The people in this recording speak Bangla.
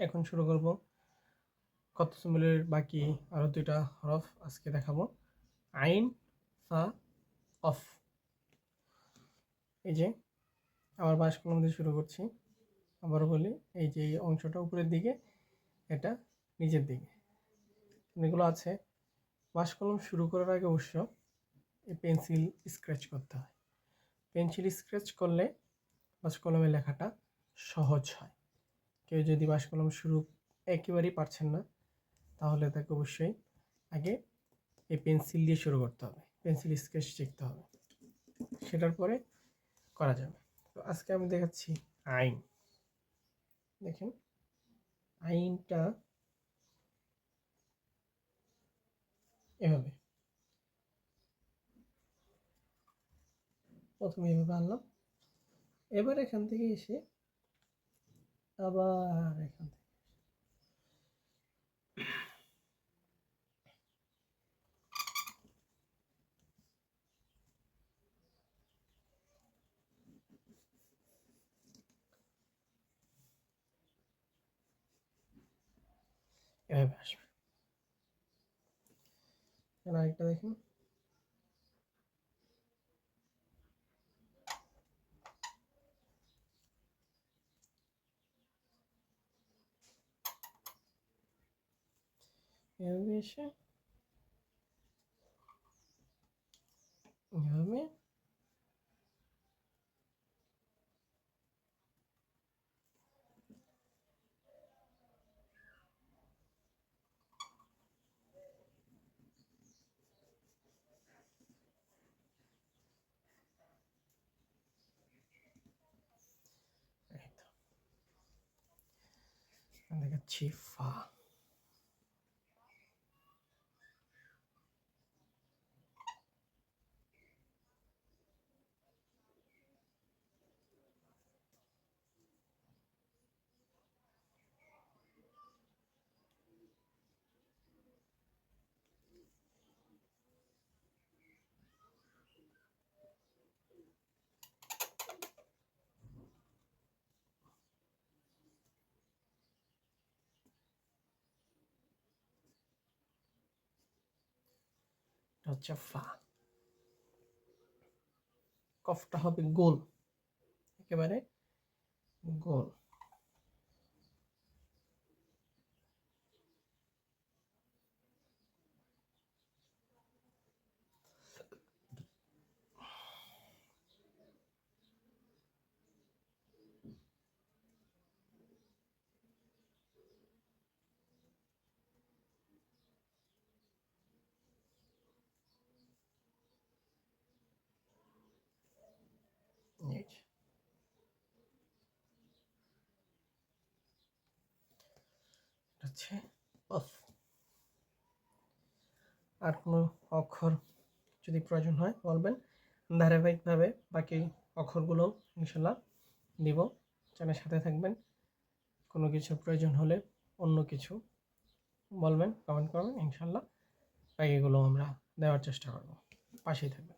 এখন শুরু করব। কত সিমিলের বাকি? আরও দুইটা হরফ আজকে দেখাবো। আইন, ফা, অফ। এই যে, আবার বাস দিয়ে শুরু করছি। আবার বলি, এই যে এই অংশটা উপরের দিকে, এটা নিচের দিকে। এগুলো আছে। বাস কলম শুরু করার আগে অবশ্য এই পেন্সিল স্ক্র্যাচ করতে হয়। পেন্সিল স্ক্র্যাচ করলে বাস কলমে লেখাটা সহজ হয়। কেউ যদি বাস কলম শুরু একেবারেই পারছেন না, তাহলে তাকে অবশ্যই আগে এই পেন্সিল দিয়ে শুরু করতে হবে, পেন্সিল স্কেচ শিখতে হবে। সেটার পরে করা যাবে। তো আজকে আমি দেখাচ্ছি আইন। দেখেন, আইনটা এভাবে। প্রথমে এভাবে আনলাম। এবার এখান থেকে এসে আবার এখান থেকে এভাবে আসবে এবার আরেকটা দেখুন এভাবে এসে এভাবে এই তো দেখাচ্ছি ফা এটা হচ্ছে ফা কফটা হবে গোল একেবারে গোল এই যে। এটা হচ্ছে আর কোনো অক্ষর যদি প্রয়োজন হয় বলবেন, ধারাবাহিকভাবে বাকি অক্ষরগুলো ইনশাল্লাহ দিব। চ্যানেলের সাথে থাকবেন, কোনো কিছু প্রয়োজন হলে অন্য কিছু বলবেন কমেন্ট করবেন, ইনশাল্লাহ বাকিগুলো আমরা দেওয়ার চেষ্টা করব। পাশেই থাকবেন।